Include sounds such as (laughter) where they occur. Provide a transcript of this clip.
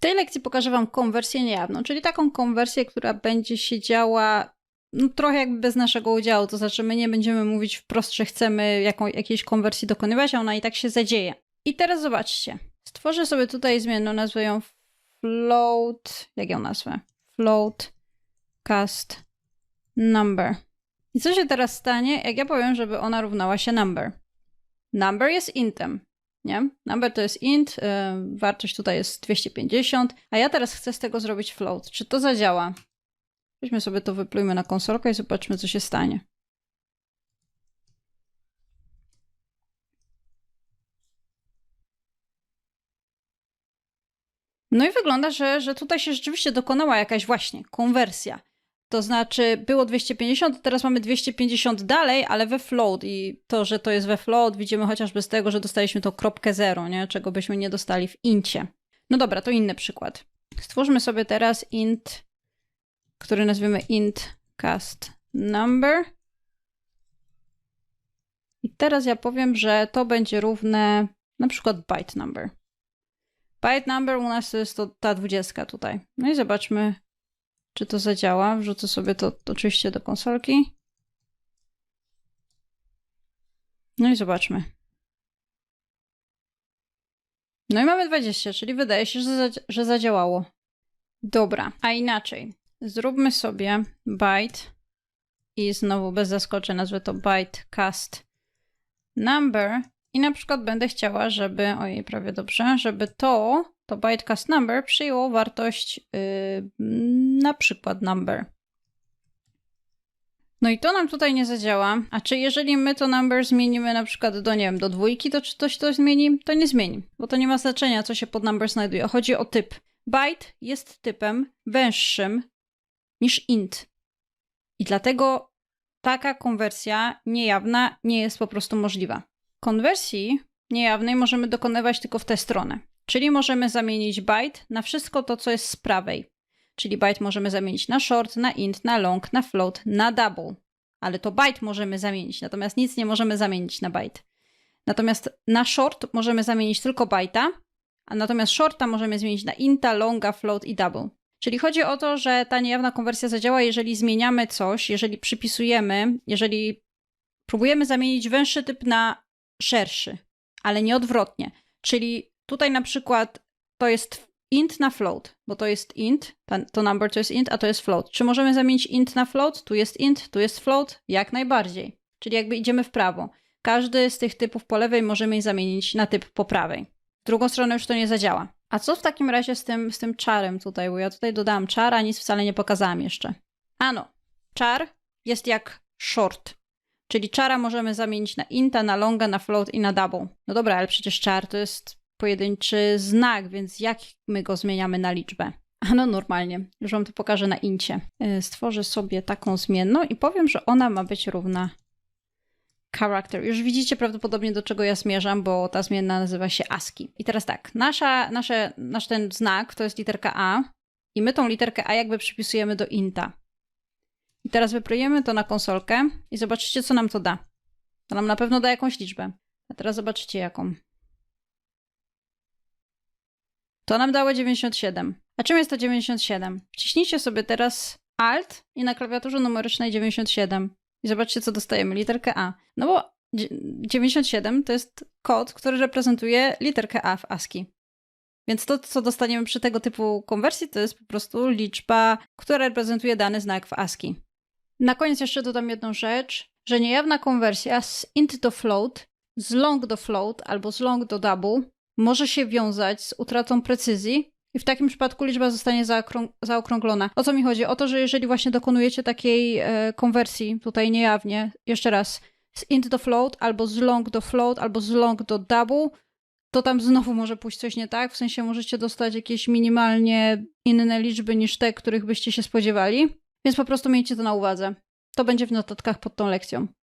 tej lekcji pokażę Wam konwersję niejawną, czyli taką konwersję, która będzie się działa no, trochę jakby bez naszego udziału. To znaczy, my nie będziemy mówić wprost, że chcemy jaką, jakiejś konwersji dokonywać, a ona i tak się zadzieje. I teraz zobaczcie. Stworzę sobie tutaj zmienną, nazwę ją float. Jak ją nazwę? Float cast number. I co się teraz stanie, jak ja powiem, żeby ona równała się number? Number jest intem, nie? Number to jest int, yy, wartość tutaj jest 250, a ja teraz chcę z tego zrobić float. Czy to zadziała? Weźmy sobie to, wyplujmy na konsolkę i zobaczmy, co się stanie. No i wygląda, że, że tutaj się rzeczywiście dokonała jakaś właśnie konwersja. To znaczy było 250, teraz mamy 250 dalej, ale we float i to, że to jest we float widzimy chociażby z tego, że dostaliśmy to kropkę zero, nie? czego byśmy nie dostali w incie. No dobra, to inny przykład. Stwórzmy sobie teraz int, który nazwiemy int cast number. I teraz ja powiem, że to będzie równe na przykład byte number. Byte number u nas to jest to, ta 20 tutaj. No i zobaczmy, czy to zadziała. Wrzucę sobie to, oczywiście do konsolki. No i zobaczmy. No i mamy 20, czyli wydaje się, że, że zadziałało. Dobra, a inaczej. Zróbmy sobie byte i znowu bez zaskoczeń nazwę to byte cast number i na przykład będę chciała, żeby, ojej, prawie dobrze, żeby to, to bytecast number przyjęło wartość yy, na przykład number. No i to nam tutaj nie zadziała. A czy jeżeli my to number zmienimy na przykład do, nie wiem, do dwójki, to czy coś to zmieni? To nie zmieni, bo to nie ma znaczenia, co się pod number znajduje. Chodzi o typ. Byte jest typem węższym niż int. I dlatego taka konwersja niejawna nie jest po prostu możliwa. Konwersji niejawnej możemy dokonywać tylko w tę stronę. Czyli możemy zamienić byte na wszystko to, co jest z prawej. Czyli byte możemy zamienić na short, na int, na long, na float, na double. Ale to byte możemy zamienić, natomiast nic nie możemy zamienić na byte. Natomiast na short możemy zamienić tylko byte'a, a natomiast shorta możemy zmienić na inta, longa, float i double. Czyli chodzi o to, że ta niejawna konwersja zadziała, jeżeli zmieniamy coś, jeżeli przypisujemy, jeżeli próbujemy zamienić węższy typ na szerszy, ale nie odwrotnie. Czyli tutaj na przykład to jest int na float, bo to jest int, to number to jest int, a to jest float. Czy możemy zamienić int na float? Tu jest int, tu jest float? Jak najbardziej. Czyli jakby idziemy w prawo. Każdy z tych typów po lewej możemy zamienić na typ po prawej. W drugą stronę już to nie zadziała. A co w takim razie z tym, z tym czarem tutaj? Bo ja tutaj dodałam czar, a nic wcale nie pokazałam jeszcze. Ano, czar jest jak short. Czyli czara możemy zamienić na inta, na longa, na float i na double. No dobra, ale przecież czar to jest pojedynczy znak, więc jak my go zmieniamy na liczbę? A (laughs) no normalnie, już wam to pokażę na incie. E, stworzę sobie taką zmienną i powiem, że ona ma być równa character. Już widzicie prawdopodobnie do czego ja zmierzam, bo ta zmienna nazywa się ASCII. I teraz tak, nasza, nasze, nasz ten znak to jest literka A i my tą literkę A jakby przypisujemy do inta. I teraz wyprojemy to na konsolkę i zobaczycie, co nam to da. To nam na pewno da jakąś liczbę. A teraz zobaczycie jaką. To nam dało 97. A czym jest to 97? Wciśnijcie sobie teraz Alt i na klawiaturze numerycznej 97. I zobaczcie, co dostajemy. Literkę A. No bo 97 to jest kod, który reprezentuje literkę A w ASCII. Więc to, co dostaniemy przy tego typu konwersji, to jest po prostu liczba, która reprezentuje dany znak w ASCII. Na koniec jeszcze dodam jedną rzecz, że niejawna konwersja z int do float, z long do float albo z long do double może się wiązać z utratą precyzji i w takim przypadku liczba zostanie zaokrąglona. O co mi chodzi? O to, że jeżeli właśnie dokonujecie takiej e, konwersji tutaj niejawnie, jeszcze raz, z int do float, albo z long do float, albo z long do double, to tam znowu może pójść coś nie tak, w sensie możecie dostać jakieś minimalnie inne liczby niż te, których byście się spodziewali. Więc po prostu miejcie to na uwadze. To będzie w notatkach pod tą lekcją.